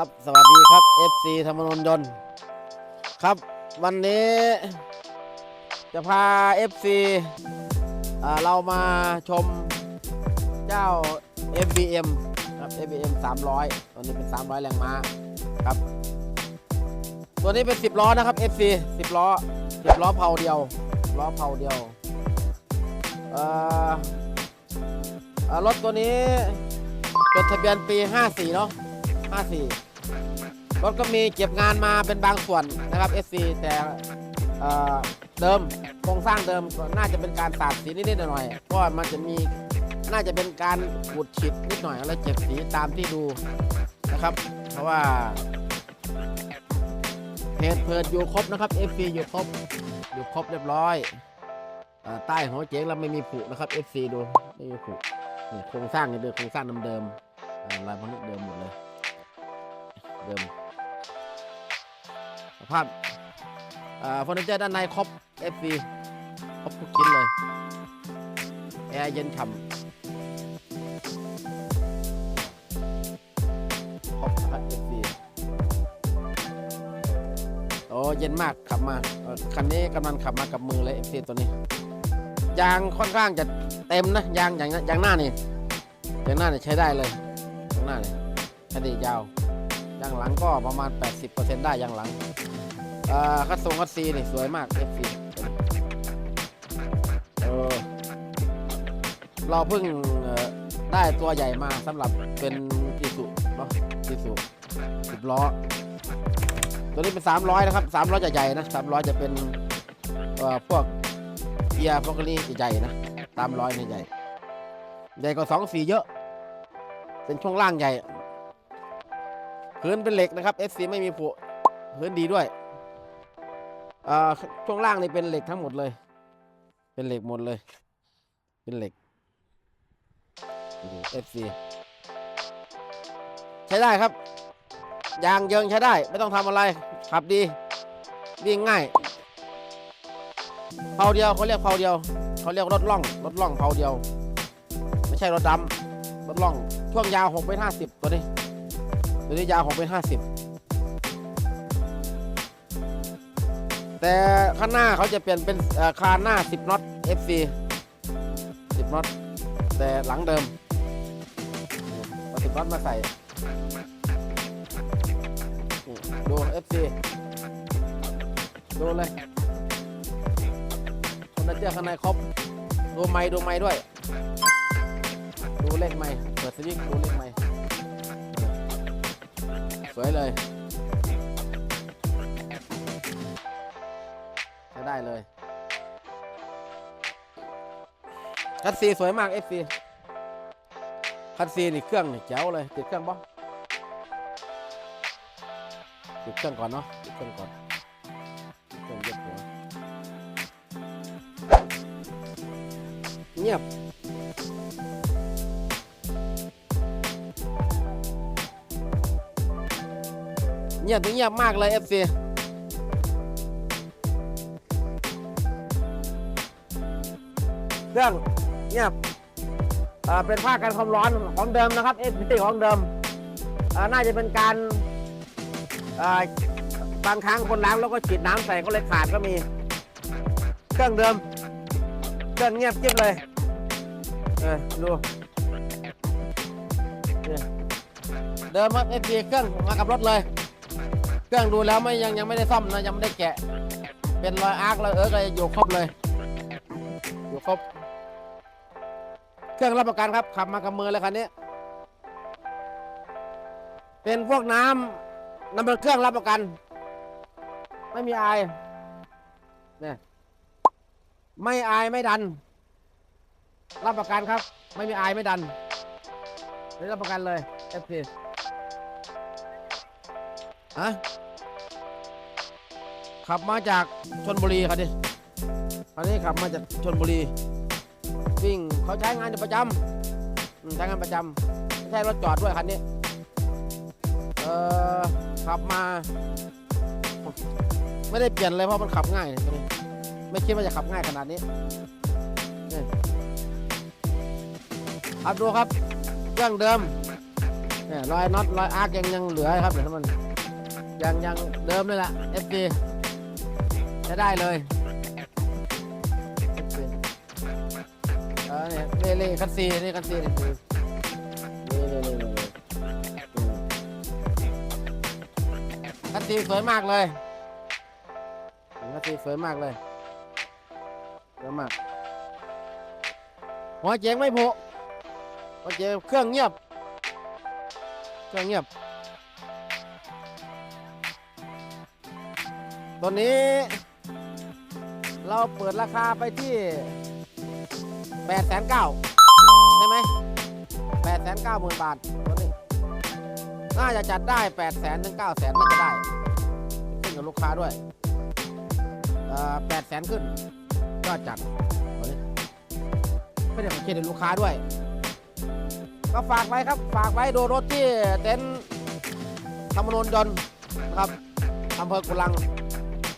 ครับสวัสดีครับ FC ธรรมนนยนต์ครับ วันนี้ จะพา FC อ่าเรามาชมเจ้า FBM ครับ FBM 300 ตัวนี้เป็น 300 แรงม้าครับ ตัวนี้เป็น 10 ล้อนะครับ FC 10 ล้อ 10 ล้อเผาเดียว ล้อเผาเดียวเอ่อเอ่อรถตัวนี้จดทะเบียนปี 54 เนาะ54 รถก็มีเก็บงานมาเป็นบางส่วนนะครับ SC แต่เอ่อเดิมโครงสร้างเดิมน่าจะเป็นการสาดสีนิดๆหน่อยๆเพราะว่ามันจะมีน่าจะเป็นการขูดฉีดนิดหน่อยแล้วเจ็บสีตามที่ดูนะครับ เพราะว่าเพจเพิดอยู่ครบนะครับ FC อยู่ครบอยู่ครบเรียบร้อยอใต้หัวเจ๋งแล้วไม่มีผุนะครับ FC ดูไม่มีผุโครงสร้างนี่เป็นโครงสร้างเดิมๆอ่าลายพวกนี้เดิม เดิมสภาพอ่าเฟอร์นิเจอร์ด้านในครบ FV ครบทุกชิ้นเลย แอร์เย็นฉ่ำครบนะครับ FV โอ้เย็นมากขับมา คันนี้กำลังขับมากับมือเลย FV ตัวนี้ ยางค่อนข้างจะเต็มนะ ยางอย่างยางหน้านี่ยางหน้านี่ใช้ได้เลยยางหน้านี่ใช้ได้ยาว ยางหลังก็ประมาณ 80%ได้ยางหลังอ่อคัดทรงคัดซีนี่สวยมาก FC เออเราเพิ่งได้ตัวใหญ่มาสำหรับเป็นอีสุเนาะอีสุสิบล้อ ตัวนี้เป็น 300 นะครับ 300 จะใหญ่นะ 300 จะเป็นเอ่อพวกเกียร์พวกนี้ใหญ่นะ300นี่ใหญ่ ใหญ่กว่า 2 4 เยอะ เป็นช่วงล่างใหญ่ พื้นเป็นเหล็กนะครับ FC ไม่มีผุพื้นดีด้วยอ่อช่วงล่างนี่เป็นเหล็กทั้งหมดเลย เป็นเหล็กหมดเลย เป็นเหล็ก FC ใช้ได้ครับ ยางเยิงใช้ได้ ไม่ต้องทำอะไร ขับดีวิ่งง่ายเผาเดียวเขาเรียกเผาเดียวเขาเรียกรถล่องรถล่องเผาเดียว ไม่ใช่รถดำรถล่องช่วงยาว6ไป50 ตัวนี้ ตัวนี้ยาวของเป็นห้าสิบแต่ข้างหน้าเขาจะเปลี่ยนเป็นคานหน้า 10น็อต FC 10น็อต แต่หลังเดิมเอา10น็อตมาใส่ ดู FC ดูเลยคนนั้นเจอข้างในครบ ดูไม้ดูไม้ด้วย ดูเลขไม้เปิดสวิตช์ดูเลขไม้ สวยเลยใช้ได้เลยคัดซีสวยมาก FC คัดซีนี่เครื่องนี่แจ๋วเลย ติดเครื่องบ่ติดเครื่องก่อนเนาะติดเครื่องก่อนเครื่องเย็บหัวเงียบ เงียบถึงเงียบมากเลย FC เครื่องเงียบเป็นผ้ากันความร้อนของเดิมนะครับ FC ของเดิมน่าจะเป็นการบางครั้งคนล้างแล้วก็ฉีดน้ำใส่ก็เลยขาดก็มี เครื่องเดิม เครื่องเงียบจิ๊บเลยเออดูเนี่ยเดิมครับ FC เครื่องมากับรถเลย เครื่องดูแล้วไม่ยังยังไม่ได้ซ่อมนะยังไม่ได้แกะ เป็นรอยอาร์ครอยเอิร์กอะไรอยู่ครบเลย อยู่ครบ เครื่องรับประกันครับขับมากับมือเลยคันนี้ เป็นพวกน้ำน้ำมันเครื่องรับประกัน ไม่มีอายเนี่ยไม่อายไม่ดัน รับประกันครับ ไม่มีอายไม่ดันนี่รับประกันเลย FP ฮะขับมาจากชนบุรีครับดิคันนี้ขับมาจากชนบุรีวิ่งเขาใช้งานอยู่ประจำอืมใช้งานประจำไม่ใช่รถจอดด้วยคันนี้ เออขับมา ไม่ได้เปลี่ยนเลยเพราะมันขับง่ายตัวนี้ไม่คิดว่าจะขับง่ายขนาดนี้นี่ครับดูครับเครื่องเดิมเนี่ยรอยน็อตรอยอาร์กยังยังเหลือครับเดี๋ยวมัน ยังยังเดิมเลยล่ะ FG จะได้เลยเออเนี่ยเล่คันซีนี่คันซีนี่คือนี่นี่นี่นี่อืมคันซีสวยมากเลยคันซีสวยมากเลยสวยมากหัวเจ๋งไม่ผุหัวเจ๋งเครื่องเงียบ เครื่องเงียบ ตัวนี้ เราเปิดราคาไปที่แปดแสนเก้าใช่ไหมแปดแสนเก้าหมื่นบาทตัวนี้ น่าจะจัดได้แปดแสนถึงเก้าแสนน่าจะได้ ขึ้นกับลูกค้าด้วยแปดแสนขึ้น ก็จัดตัวนี้ไม่ได้ของเครดิตลูกค้าด้วย ก็ฝากไว้ครับ ฝากไว้ดูรถที่เต็นท์ธรรมนนยนต์นะครับอำเภอกุลัง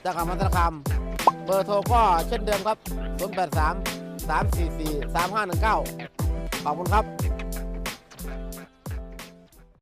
จังหวัดมหาสารคามเบอร์โทรก็เช่นเดิมครับ 083 344 3519 ขอบคุณครับ